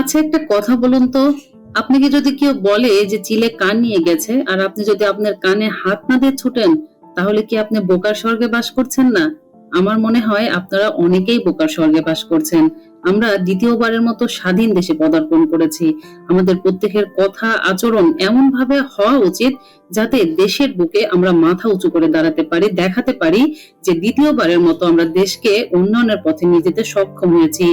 আচ্ছা একটা কথা বলুন তো। আপনাকে যদি কেউ বলে যে চিলে কান নিয়ে গেছে, আর আপনি যদি আপনার কানে হাত না দিয়ে ছুটেন, তাহলে কি আপনি বোকার স্বর্গে বাস করছেন না? আমার মনে হয় আপনারা অনেকেই বোকার স্বর্গে বাস করছেন। আমরা দ্বিতীয়বারের মতো স্বাধীন দেশে পদার্পণ করেছি। আমাদের প্রত্যেকের কথা, আচরণ এমন ভাবে হওয়া উচিত যাতে দেশের বুকে আমরা মাথা উঁচু করে দাঁড়াতে পারি, দেখাতে পারি যে দ্বিতীয়বারের মতো আমরা দেশকে উন্নয়নের পথে নিয়ে যেতে সক্ষম হয়েছি।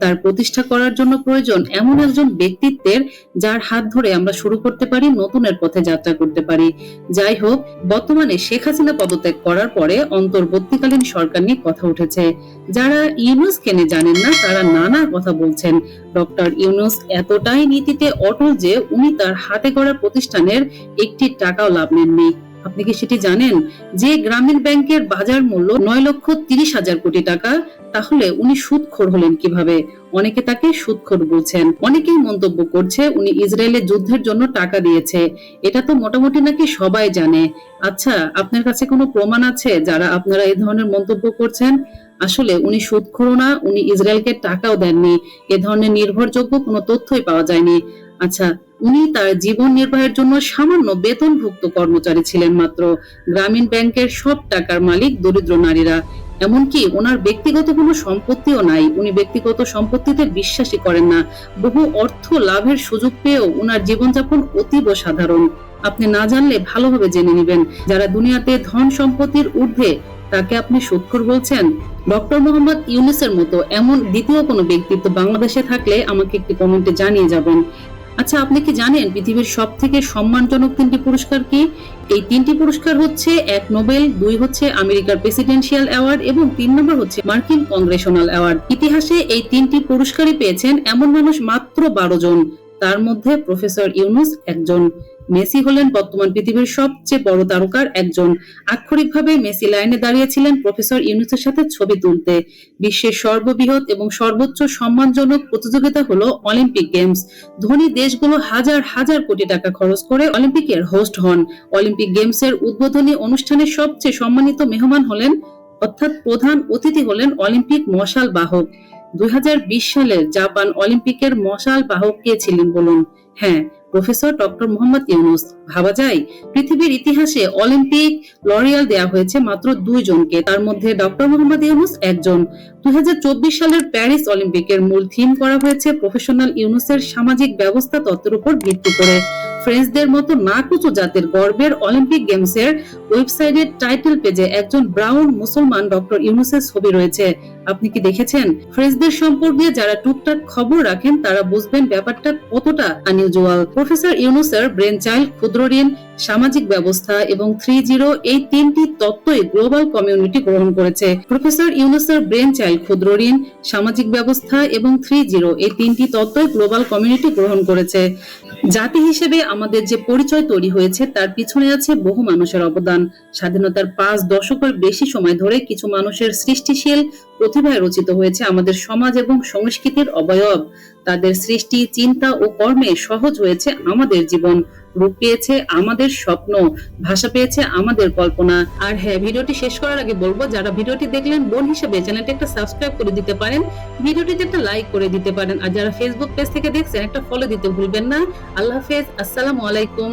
তার প্রতিষ্ঠা করার জন্য প্রয়োজন এমন একজন ব্যক্তিত্বের যার হাত ধরে আমরা শুরু করতে পারি, নতুনের পথে যাত্রা করতে পারি। যাই হোক, বর্তমানে শেখ হাসিনা পদত্যাগ করার পরে অন্তর্বর্তীকালীন সরকার নিয়ে কথা উঠেছে। যারা ইউনুস কেনে জানেন না, তারা নানা কথা বলছেন। ডক্টর ইউনুস এতটাই নীতিতে অটল যে, উনি তার হাতে গড়া প্রতিষ্ঠানের একটি টাকাও লাভ নেননি। আপনি কি সেটি জানেন? যে গ্রামীণ ব্যাংকের বাজার মূল্য নয় লক্ষ তিরিশ হাজার কোটি টাকা, তাহলে উনি সুদখোর হলেন কীভাবে? অনেকে তাকে সুদখোর বলছেন। অনেকেই মন্তব্য করছে উনি ইসরায়েলের যুদ্ধের জন্য টাকা দিয়েছে। এটা তো মোটামুটি নাকি সবাই জানে। আচ্ছা আপনার কাছে কোনো প্রমাণ আছে যারা আপনারা এই ধরনের মন্তব্য করছেন? আসলে উনি সুদখোর না, উনি ইসরায়েলকে টাকাও দেননি। এ ধরনের নির্ভরযোগ্য কোনো তথ্যই পাওয়া যায়নি। আচ্ছা উনি তার জীবন নির্বাহের জন্য সামান্য বেতনভুক্ত কর্মচারী ছিলেন মাত্র। গ্রামীণ ব্যাংকের সব টাকার মালিক দরিদ্র নারীরা। এমনকি ওনার ব্যক্তিগত কোনো সম্পত্তিও নাই। উনি ব্যক্তিগত সম্পত্তিতে বিশ্বাসই করেন না। বহু অর্থ লাভের সুযোগ পেয়েও ওনার জীবনযাপন অতীব সাধারণ। আপনি না জানলে ভালোভাবে জেনে নেবেন। যারা দুনিয়াতে ধন সম্পত্তির ঊর্ধ্বে, তাকে আপনি সুৎখর বলছেন। ডক্টর মোহাম্মদ ইউনুসের মতো এমন দ্বিতীয় কোনো ব্যক্তিত্ব বাংলাদেশে থাকলে আমাকে একটি কমেন্টে জানিয়ে যাবেন। আচ্ছা আপনি কি জানেন পৃথিবীর সব থেকে সম্মানজনক তিনটি পুরস্কার কি? এই তিনটি পুরস্কার হচ্ছে এক নোবেল, দুই হচ্ছে আমেরিকার প্রেসিডেন্সিয়াল অ্যাওয়ার্ড এবং তিন নম্বর হচ্ছে মার্কিন কংগ্রেশনাল অ্যাওয়ার্ড। ইতিহাসে এই তিনটি পুরস্কারই পেয়েছেন এমন মানুষ মাত্র বারো জন, তার মধ্যে প্রফেসর ইউনুস একজন। মেসি হলেন বর্তমান পৃথিবীর সবচেয়ে বড় তারকার একজন। আক্ষরিকভাবে মেসি লাইনে দাঁড়িয়েছিলেন প্রফেসর ইউনুসের সাথে ছবি তুলতে। বিশ্বের সর্ববৃহৎ এবং সর্বোচ্চ সম্মানজনক প্রতিযোগিতা হলো অলিম্পিক গেমস। ধনী দেশগুলো হাজার হাজার কোটি টাকা খরচ করে অলিম্পিকের হোস্ট হন। অলিম্পিক গেমসের উদ্বোধনী অনুষ্ঠানের সবচেয়ে সম্মানিত মেহমান হলেন, অর্থাৎ প্রধান অতিথি হলেন অলিম্পিক মশাল বাহক। দুই সালের জাপান অলিম্পিকের মশাল বাহক কে ছিলেন বলুন? হ্যাঁ প্রফেসর ডক্টর মোহাম্মদ ইউনুস। ভাবা যায়, পৃথিবীর ইতিহাসে অলিম্পিক লরিয়াল দেয়া হয়েছে মাত্র দুইজনকে তার মধ্যে ডক্টর মোহাম্মদ ইউনুস একজন। দু হাজার চব্বিশ সালের প্যারিস অলিম্পিকের মূল থিম করা হয়েছে প্রফেশনাল ইউনুসের সামাজিক ব্যবস্থা তত্ত্বের উপর ভিত্তি করে। ফ্রেঞ্চদের মতো না কুচু জাতের গর্বের অলিম্পিক গেমসের ওয়েবসাইটের টাইটেল পেজে একজন ব্রাউন মুসলমান ডক্টর ইউনুসের ছবি রয়েছে। আপনি কি দেখেছেন? ফ্রেঞ্চদের সম্পর্কে যারা টুকটাক খবর রাখেন, তারা বুঝবেন ব্যাপারটা কতটা আনইউজুয়াল। প্রফেসর ইউনুসের ব্রেন চাইল্ড ক্ষুদ্র ঋণ, সামাজিক ব্যবস্থা এবং থ্রি জিরো এই তিনটি তত্ত্বই গ্লোবাল কমিউনিটি গ্রহণ করেছে। প্রফেসর ইউনুসের ব্রেন চাইল্ড ক্ষুদ্র ঋণ, সামাজিক ব্যবস্থা এবং থ্রি জিরো এই তিনটি তত্ত্বই গ্লোবাল কমিউনিটি গ্রহণ করেছে। জাতি হিসেবে আমাদের যে পরিচয় তৈরি হয়েছে, তার পিছনে আছে বহু মানুষের অবদান। স্বাধীনতার পাঁচ দশকের বেশি সময় ধরে কিছু মানুষের সৃষ্টিশীল প্রতিভায় রচিত হয়েছে আমাদের সমাজ এবং সংস্কৃতির অবয়ব। তাদের সৃষ্টি, চিন্তা ও কর্মে সহজ হয়েছে আমাদের জীবন। রূপ পেয়েছে আমাদের স্বপ্ন, ভাষা পেয়েছে আমাদের কল্পনা। আর হ্যাঁ ভিডিওটি শেষ করার আগে বলব, যারা ভিডিওটি দেখলেন, বোন হিসেবে চ্যানেলটি একটা সাবস্ক্রাইব করে দিতে পারেন। ভিডিওটিতে একটা লাইক করে দিতে পারেন। আর যারা ফেসবুক পেজ থেকে দেখছেন, একটা ফলো দিতে ভুলবেন না। আল্লাহ হাফেজ, আসসালামু আলাইকুম।